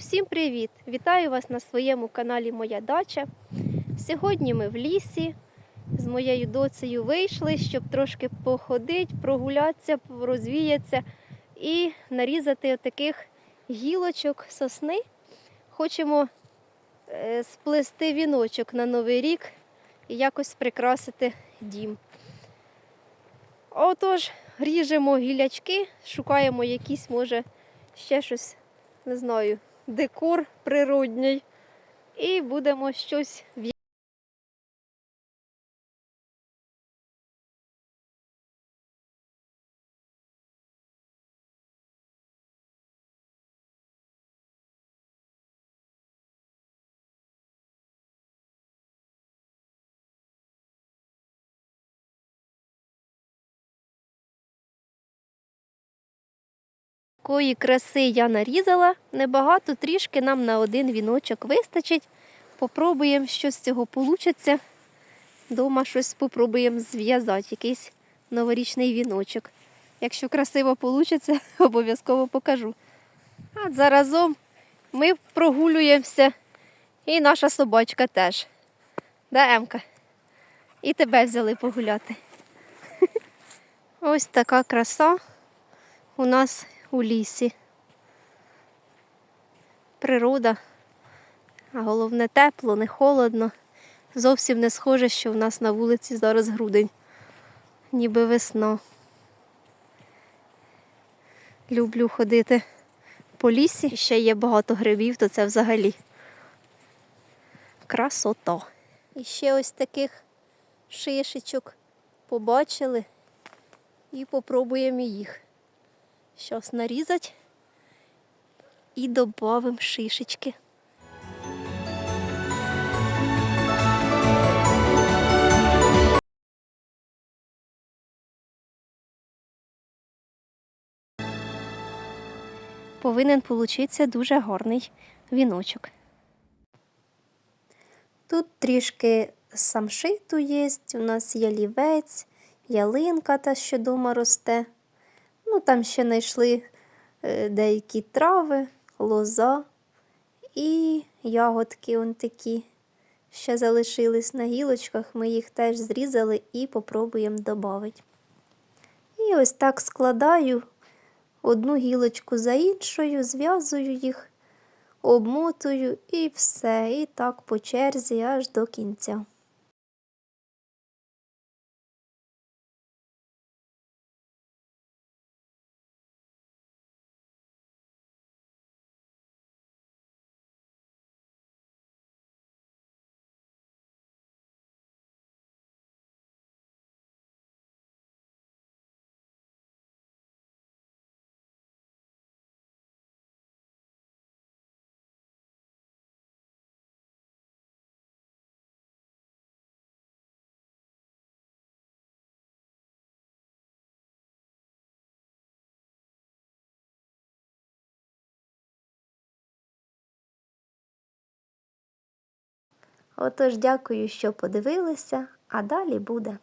Усім привіт! Вітаю вас на своєму каналі Моя Дача. Сьогодні ми в лісі з моєю доцею вийшли, щоб трошки походити, прогулятися, розвіятися і нарізати отаких гілочок сосни. Хочемо е, сплести віночок на Новий рік і якось прикрасити дім. Отож, ріжемо гілячки, шукаємо якісь, може, ще щось, не знаю, декор природній. І будемо щось в'я- Такої краси я нарізала. Небагато, трішки нам на один віночок вистачить. Попробуємо, що з цього вийде. Дома щось спробуємо зв'язати, якийсь новорічний віночок. Якщо красиво вийде, обов'язково покажу. А заразом ми прогулюємося, і наша собачка теж. Да, Емка? І тебе взяли погуляти. Ось така краса у нас у лісі. Природа, а головне тепло, не холодно. Зовсім не схоже, що в нас на вулиці зараз грудень, ніби весна. Люблю ходити по лісі. Ще є багато грибів, то це взагалі красота. І ще ось таких шишечок побачили і попробуємо їх. Щас нарізати і додамо шишечки. Повинен получитися дуже гарний віночок. Тут трішки самшиту є, у нас є лівець, ялинка та, що дома росте. Ну, там ще знайшли е, деякі трави, лоза і ягодки он такі. Ще залишились на гілочках, ми їх теж зрізали і попробуємо додати. І ось так складаю одну гілочку за іншою, зв'язую їх, обмотую і все. І так по черзі аж до кінця. Отож, дякую, що подивилися, а далі буде.